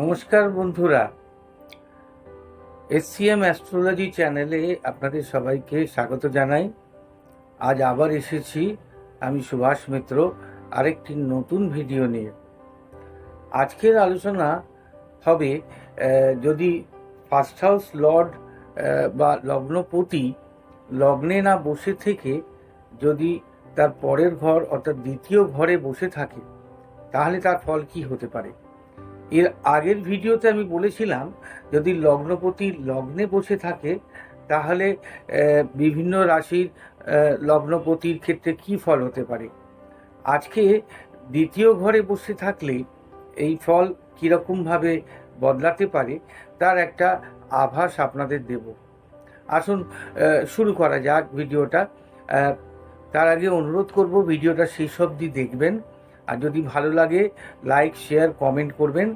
নমস্কার বন্ধুরা। SCM astrology চ্যানেলে আপনাদের সবাইকে স্বাগত জানাই। আজ আবার এসেছি আমি সুভাষ মিত্র, আরেকটি নতুন ভিডিও নিয়ে। আজকের আলোচনা হবে যদি ফার্স্ট হাউস লর্ড বা লগ্নপতি লগ্নে না বসে থেকে যদি তার পরের ঘর অর্থাৎ দ্বিতীয় ঘরে বসে থাকে, তাহলে তার ফল কি হতে পারে? এর আগের ভিডিওতে আমি বলেছিলাম, যদি লগ্নপতি লগ্নে বসে থাকে, তাহলে বিভিন্ন রাশির লগ্নপতির ক্ষেত্রে কি ফল হতে পারে? আজকে দ্বিতীয় ঘরে বসে থাকলে এই ফল কীরকমভাবে বদলাতে পারে, তার একটা আভাস আপনাদের দেব। আসুন শুরু করা যাক ভিডিওটা। তার আগে অনুরোধ করব, ভিডিওটা শেষ অবধি দেখবেন। আর যদি ভালো লাগে লাইক শেয়ার কমেন্ট করবেন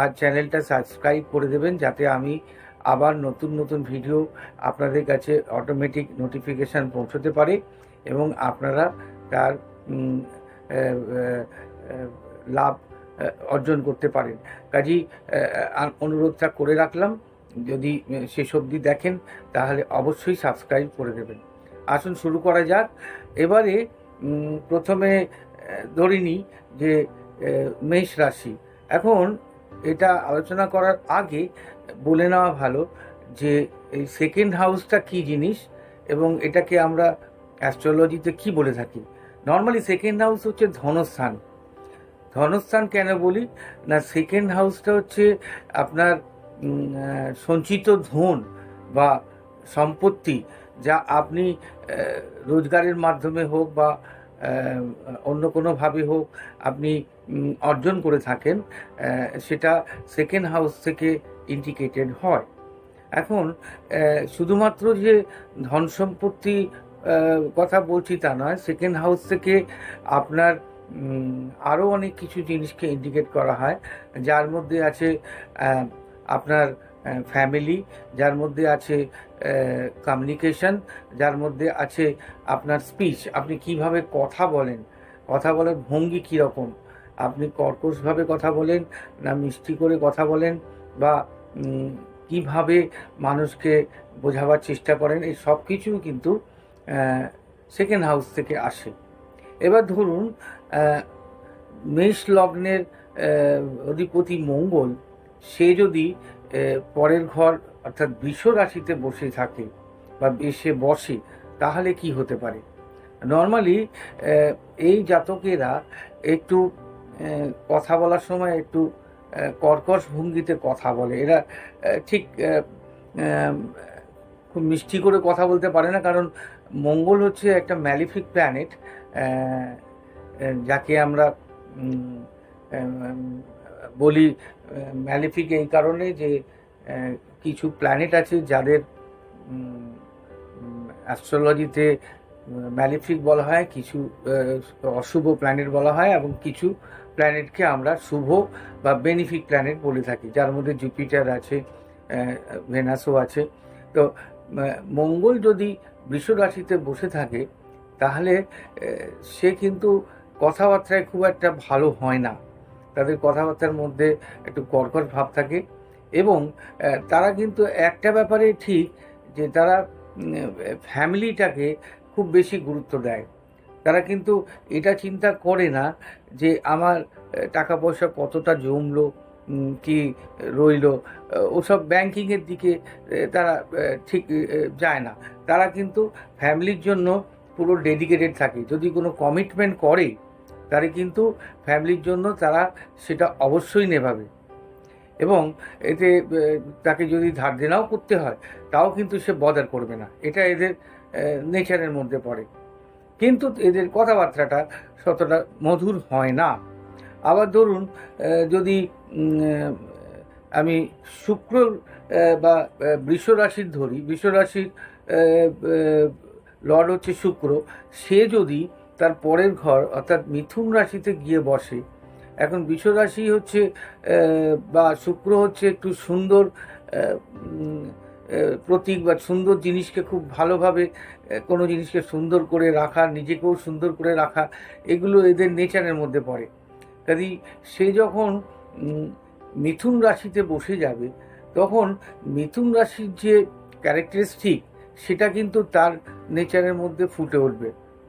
আর চ্যানেলটা সাবস্ক্রাইব করে দেবেন যাতে আমি আবার নতুন নতুন ভিডিও আপনাদের কাছে অটোমেটিক নোটিফিকেশান পৌঁছতে পারে এবং আপনারা তার লাভ অর্জন করতে পারেন। কাজেই অনুরোধটা করে রাখলাম। যদি শেষ অবধি দেখেন, তাহলে অবশ্যই সাবস্ক্রাইব করে দেবেন। আসুন, শুরু করা যাক। এবারে প্রথমে ধরে নিই যে মেষ রাশি। এখন এটা আলোচনা করার আগে বলে নেওয়া ভালো যে, এই সেকেন্ড হাউসটা কি জিনিস এবং এটাকে আমরা অ্যাস্ট্রোলজিতে কি বলে থাকি? নর্মালি সেকেন্ড হাউস হচ্ছে ধনস্থান। ধনস্থান কেন বলি? না সেকেন্ড হাউসটা হচ্ছে আপনার সঞ্চিত ধন বা সম্পত্তি যা আপনি রোজগারের মাধ্যমে হোক বা অন্য কোনোভাবে হোক, আপনি অর্জন করে থাকেন সেটা সেকেন্ড হাউস থেকে ইন্ডিকেটেড হয়। এখন শুধুমাত্র যে ধন সম্পত্তি কথা বলছি তা নয় সেকেন্ড হাউস থেকে আপনার আরও অনেক কিছু জিনিসকে ইন্ডিকেট করা হয়, যার মধ্যে আছে আপনার ফ্যামিলি যার মধ্যে আছে কমিউনিকেশন যার মধ্যে আছে আপনার স্পিচ আপনি কীভাবে কথা বলেন, কথা বলার ভঙ্গি কীরকম, আপনি কর্কশভাবে কথা বলেন না মিষ্টি করে কথা বলেন বা কীভাবে মানুষকে বোঝাবার চেষ্টা করেন, এই সব কিছু কিন্তু সেকেন্ড হাউস থেকে আসে। এবার ধরুন মেষ লগ্নের অধিপতি মঙ্গল, সে যদি পরের ঘর অর্থাৎ বৃষ রাশিতে বসে থাকে বা এসে বসে, তাহলে কি হতে পারে? নর্মালি এই জাতকেরা একটু কথা বলার সময় একটু কর্কশ ভঙ্গিতে কথা বলে। এরা ঠিক খুব মিষ্টি করে কথা বলতে পারে না, কারণ মঙ্গল হচ্ছে একটা ম্যালিফিক প্ল্যানেট যাকে আমরা বলি ম্যালিফিক এই কারণে যে কিছু প্ল্যানেট আছে যাদের অ্যাস্ট্রোলজিতে ম্যালিফিক বলা হয়, কিছু অশুভ প্ল্যানেট বলা হয় এবং কিছু প্ল্যানেটকে আমরা শুভ বা বেনিফিক প্ল্যানেট বলে থাকি। যার মধ্যে জুপিটার আছে ভেনাসও আছে। তো মঙ্গল যদি বৃষ রাশিতে বসে থাকে, তাহলে সে কিন্তু কথাবার্তায় খুব একটা ভালো হয় না। তাদের কথাবার্তার মধ্যে একটু কর্কট ভাব থাকে এবং তারা কিন্তু একটা ব্যাপারে ঠিক যে তারা ফ্যামিলিটাকে খুব বেশি গুরুত্ব দেয়। তারা কিন্তু এটা চিন্তা করে না যে আমার টাকা পয়সা কতটা জমলো কি রইল ওসব ব্যাংকিংয়ের দিকে তারা ঠিক যায় না। তারা কিন্তু ফ্যামিলির জন্য পুরো ডেডিকেটেড থাকে। যদি কোনো কমিটমেন্ট করে তাহলে কিন্তু ফ্যামিলির জন্য তারা সেটা অবশ্যই নেভাবে। এবং এতে তাকে যদি ধার দেনাও করতে হয় তাও কিন্তু সে বদার করবে না। এটা এদের নেচারের মধ্যে পড়ে। কিন্তু এদের কথাবার্তাটা ততটা মধুর হয় না। আবার ধরুন যদি আমি শুক্র বা আহ, বৃষ রাশির ধরি বৃষ রাশির লর্ড হচ্ছে শুক্র সে যদি তার পরের ঘর অর্থাৎ মিথুন রাশিতে গিয়ে বসে। এখন রাশি হচ্ছে বা শুক্র হচ্ছে একটু সুন্দর প্রতীক বা সুন্দর জিনিসকে খুব ভালোভাবে কোনো জিনিসকে সুন্দর করে রাখা, নিজেকেও সুন্দর করে রাখা, এগুলো এদের নেচারের মধ্যে পড়ে। কাজেই সে যখন মিথুন রাশিতে বসে যাবে, তখন মিথুন রাশির যে ক্যারেক্টারিস্টিক সেটা কিন্তু তার নেচারের মধ্যে ফুটে উঠবে।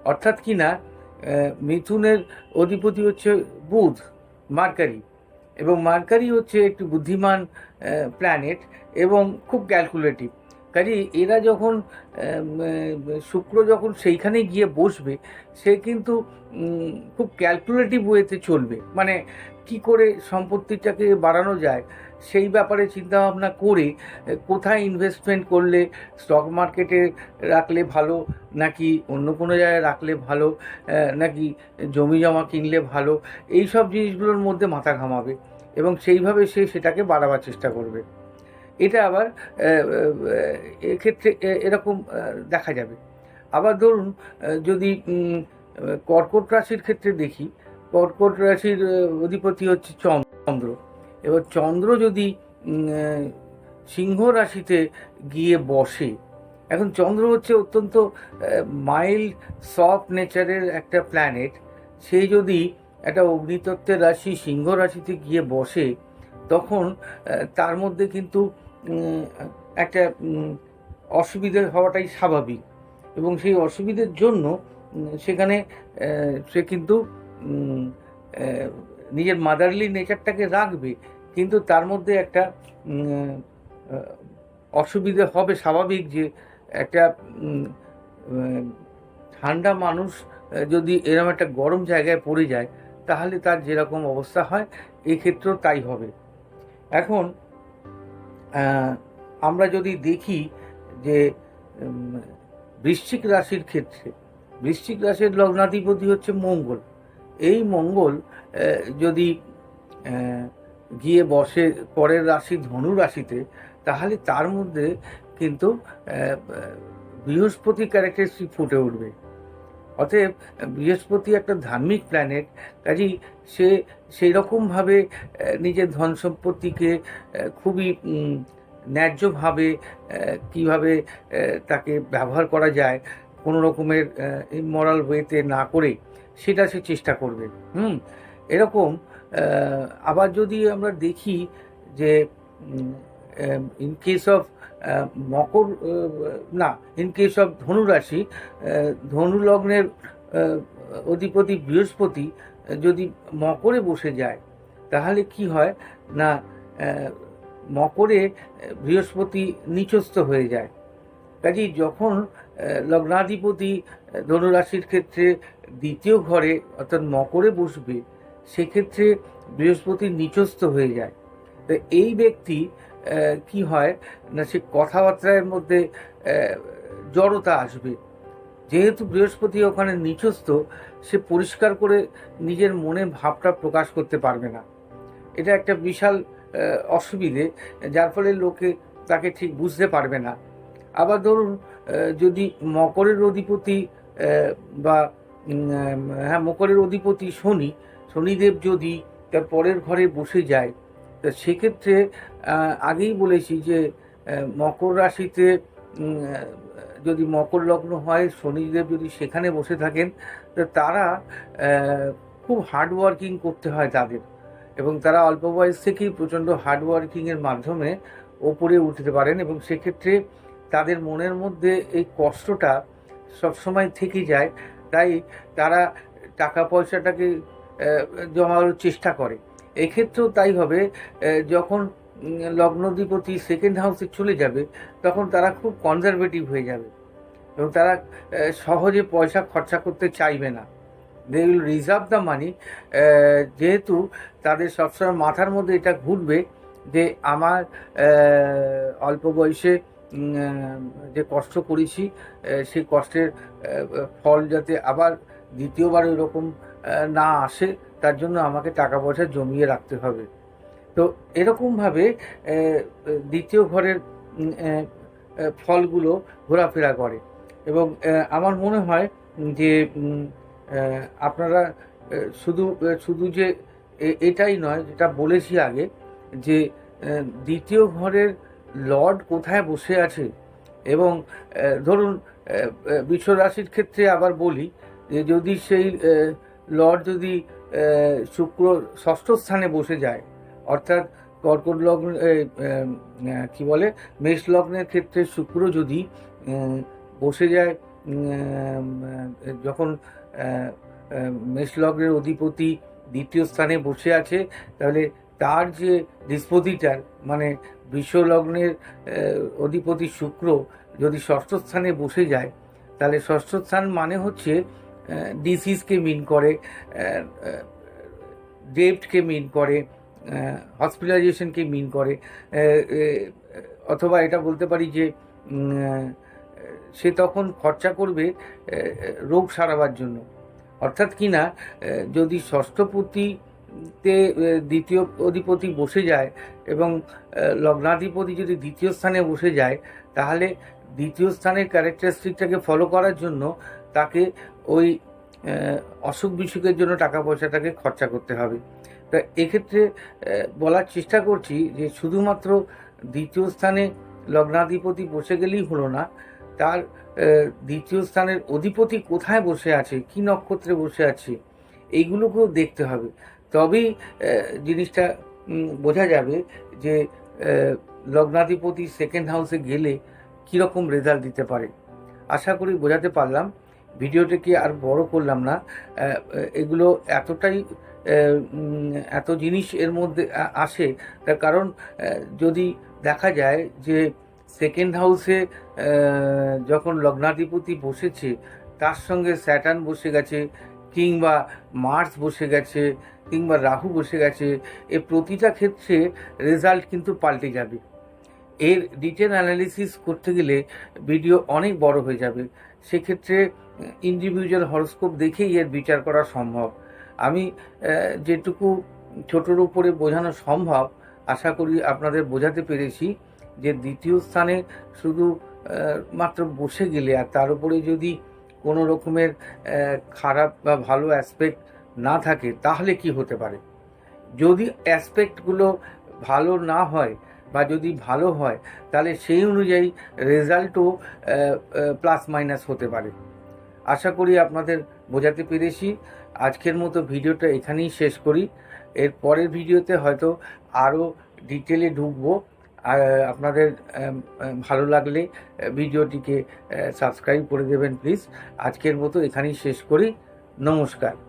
অর্থাৎ কি না মিথুনের অধিপতি হচ্ছে বুধ, মার্কারি। এবং মার্কারি হচ্ছে একটি বুদ্ধিমান প্ল্যানেট এবং খুব ক্যালকুলেটিভ কাজে এরা যখন শুক্র যখন সেইখানে গিয়ে বসবে, সে কিন্তু খুব ক্যালকুলেটিভ ওয়েতে চলবে। মানে কি করে সম্পত্তিটাকে বাড়ানো যায় সেই ব্যাপারে চিন্তাভাবনা করে কোথায় ইনভেস্টমেন্ট করলে স্টক মার্কেটে রাখলে ভালো, নাকি অন্য কোনো জায়গায় রাখলে ভালো নাকি জমি জমা কিনলে ভালো এই সব জিনিসগুলোর মধ্যে মাথা ঘামাবে এবং সেইভাবে সে সেটাকে বাড়াবার চেষ্টা করবে। এটা আবার এক্ষেত্রে এরকম দেখা যাবে। আবার ধরুন যদি কর্কট রাশির ক্ষেত্রে দেখি, কর্কট রাশির অধিপতি হচ্ছে চন্দ্র। এবার চন্দ্র যদি সিংহ রাশিতে গিয়ে বসে, এখন চন্দ্র হচ্ছে অত্যন্ত মাইল্ড সফট নেচারের একটা প্ল্যানেট সেই যদি একটা অগ্নিতত্ত্বের রাশি সিংহ রাশিতে গিয়ে বসে, তখন তার মধ্যে কিন্তু একটা অসুবিধে হওয়াটাই স্বাভাবিক। এবং সেই অসুবিধের জন্য সেখানে সে কিন্তু নিজের মাদারলি নেচারটাকে রাখবে, কিন্তু তার মধ্যে একটা অসুবিধে হবে স্বাভাবিক যে একটা ঠান্ডা মানুষ যদি এরকম একটা গরম জায়গায় পড়ে যায়, তাহলে তার যেরকম অবস্থা হয়, এক্ষেত্রেও তাই হবে। এখন আমরা যদি দেখি যে বৃশ্চিক রাশির ক্ষেত্রে, বৃশ্চিক রাশির লগ্নাধিপতি হচ্ছে মঙ্গল। এই মঙ্গল যদি গিয়ে বসে পরের রাশি ধনু রাশিতে, তাহলে তার মধ্যে কিন্তু বৃহস্পতি ক্যারেক্টারিস্টিক ফুটে উঠবে। অতএব, বৃহস্পতি একটা ধার্মিক প্ল্যানেট কাজেই সে সেই রকমভাবে নিজের ধন সম্পত্তিকে খুবই ন্যায্যভাবে কীভাবে তাকে ব্যবহার করা যায় কোনো রকমের ইমরাল ওয়েতে না করে, সেটা সে চেষ্টা করবে। হুম? এরকম আবার যদি আমরা দেখি যে ইন কেস অফ মকর না ইন কেস অফ ধনুরাশি আহ, ধনু লগ্নের আহ, অধিপতি বৃহস্পতি যদি মকরে বসে যায় তাহলে কি হয়? না মকরে বৃহস্পতি নিচস্থ হয়ে যায়। কাজেই যখন লগ্নাধিপতি ধনুরাশির ক্ষেত্রে দ্বিতীয় ঘরে অর্থাৎ মকরে বসবে সেক্ষেত্রে বৃহস্পতি নিচস্থ হয়ে যায়। তো এই ব্যক্তি কি হয় না, সে কথাবার্তার মধ্যে জড়তা আসবে। যেহেতু বৃহস্পতি ওখানে নিচস্থ, সে পরিষ্কার করে নিজের মনে ভাবটা প্রকাশ করতে পারবে না। এটা একটা বিশাল অসুবিধে, যার ফলে লোকে তাকে ঠিক বুঝতে পারবে না। আবার ধরুন যদি মকরের অধিপতি বা হ্যাঁ মকরের অধিপতি শনি শনিদেব যদি তার পরের ঘরে বসে যায়, তা সেক্ষেত্রে আগেই বলেছি যে মকর রাশিতে যদি মকর লগ্ন হয়, শনিদেব যদি সেখানে বসে থাকেন, তো তারা খুব হার্ডওয়ার্কিং করতে হয় তাদের। এবং তারা অল্প বয়স থেকেই প্রচণ্ড হার্ড ওয়ার্কিংয়ের মাধ্যমে ওপরে উঠতে পারেন এবং সেক্ষেত্রে তাদের মনের মধ্যে এই কষ্টটা সবসময় থেকে যায়। তাই তারা টাকা পয়সাটাকে জমানোর চেষ্টা করে। এক্ষেত্রেও তাই হবে যখন লগ্নধিপতি সেকেন্ড হাউসে চলে যাবে, তখন তারা খুব কনজারভেটিভ হয়ে যাবে এবং তারা সহজে পয়সা খরচা করতে চাইবে না। They will reserve the money যেহেতু তাদের সবসময় মাথার মধ্যে এটা ঘুরবে যে আমার অল্প বয়সে যে কষ্ট করেছি সেই কষ্টের ফল যাতে আবার দ্বিতীয়বার এরকম না আসে, তার জন্য আমাকে টাকা পয়সা জমিয়ে রাখতে হবে। তো এরকমভাবে দ্বিতীয় ঘরের ফলগুলো ঘোরাফেরা করে। এবং আমার মনে হয় যে আপনারা শুধু শুধু যে এটাই নয়, যেটা বলেছি আগে, যে দ্বিতীয় ঘরের লর্ড কোথায় বসে আছে? এবং ধরুন বিশ্ব রাশির ক্ষেত্রে আবার বলি, যে যদি সেই লর্ড যদি শুক্র ষষ্ঠ স্থানে বসে যায়, অর্থাৎ কর্কট লগ্ন কি বলে, মেষ লগ্নের ক্ষেত্রে শুক্র যদি বসে যায় যখন মেষ লগ্নের অধিপতি দ্বিতীয় স্থানে বসে আছে, তাহলে তার যে ডিসপোজিটার মানে বৃষ লগ্নের অধিপতি শুক্র যদি ষষ্ঠ স্থানে বসে যায়, তাহলে ষষ্ঠ স্থান মানে হচ্ছে ডিসিজকে মিন করে ডেপ্টকে মিন করে হসপিটালাইজেশনকে মিন করে অথবা এটা বলতে পারি যে সে তখন খরচা করবে রোগ সারাবার জন্য। অর্থাৎ কি না যদি ষষ্ঠপতিতে দ্বিতীয় অধিপতি বসে যায় এবং লগ্নাধিপতি যদি দ্বিতীয় স্থানে বসে যায়, তাহলে দ্বিতীয় স্থানের ক্যারেক্টারিস্টিকটাকে ফলো করার জন্য তাকে ওই অসুখ বিসুখের জন্য টাকা পয়সাটাকে খরচা করতে হবে। তা এক্ষেত্রে বলার চেষ্টা করছি যে শুধুমাত্র দ্বিতীয় স্থানে লগ্নাধিপতি বসে গেলেই হলো না, তার দ্বিতীয় স্থানের অধিপতি কোথায় বসে আছে, কি নক্ষত্রে বসে আছে, এইগুলোকেও দেখতে হবে। তবেই জিনিসটা বোঝা যাবে যে লগ্নাধিপতি সেকেন্ড হাউসে গেলে কীরকম রেজাল্ট দিতে পারে। আশা করি বোঝাতে পারলাম। ভিডিওটাকে আর বড় করলাম না। এগুলো এতটাই এত জিনিস এর মধ্যে আসে, তার কারণ যদি দেখা যায় যে সেকেন্ড হাউসে যখন লগ্নাধিপতি বসেছে, তার সঙ্গে স্যাটার্ন বসে গেছে, কিংবা মার্স বসে গেছে, কিংবা রাহু বসে গেছে, এ প্রতিটা ক্ষেত্রে রেজাল্ট কিন্তু পাল্টে যাবে। এর ডিটেল অ্যানালিসিস করতে গেলে ভিডিও অনেক বড় হয়ে যাবে। সেক্ষেত্রে ইন্ডিভিজুয়াল হরস্কোপ দেখেই এর বিচার করা সম্ভব। আমি যেটুকু ছোটোর উপরে বোঝানো সম্ভব, আশা করি আপনাদের বোঝাতে পেরেছি যে দ্বিতীয় স্থানে শুধু মাত্র বসে গেলে আর তার উপরে যদি কোনো রকমের খারাপ বা ভালো অ্যাসপেক্ট না থাকে, তাহলে কি হতে পারে? যদি অ্যাসপেক্টগুলো ভালো না হয় বা যদি ভালো হয়, তাহলে সেই অনুযায়ী রেজাল্টও প্লাস মাইনাস হতে পারে। আশা করি আপনাদের বোঝাতে পেরেছি। আজকের মতো ভিডিওটা এখানেই শেষ করি। এর পরের ভিডিওতে হয়তো আরও ডিটেলে ঢুকবো। আপনাদের ভালো লাগলে ভিডিওটিকে সাবস্ক্রাইব করে দেবেন প্লিজ। আজকের মতো এখানেই শেষ করি। নমস্কার।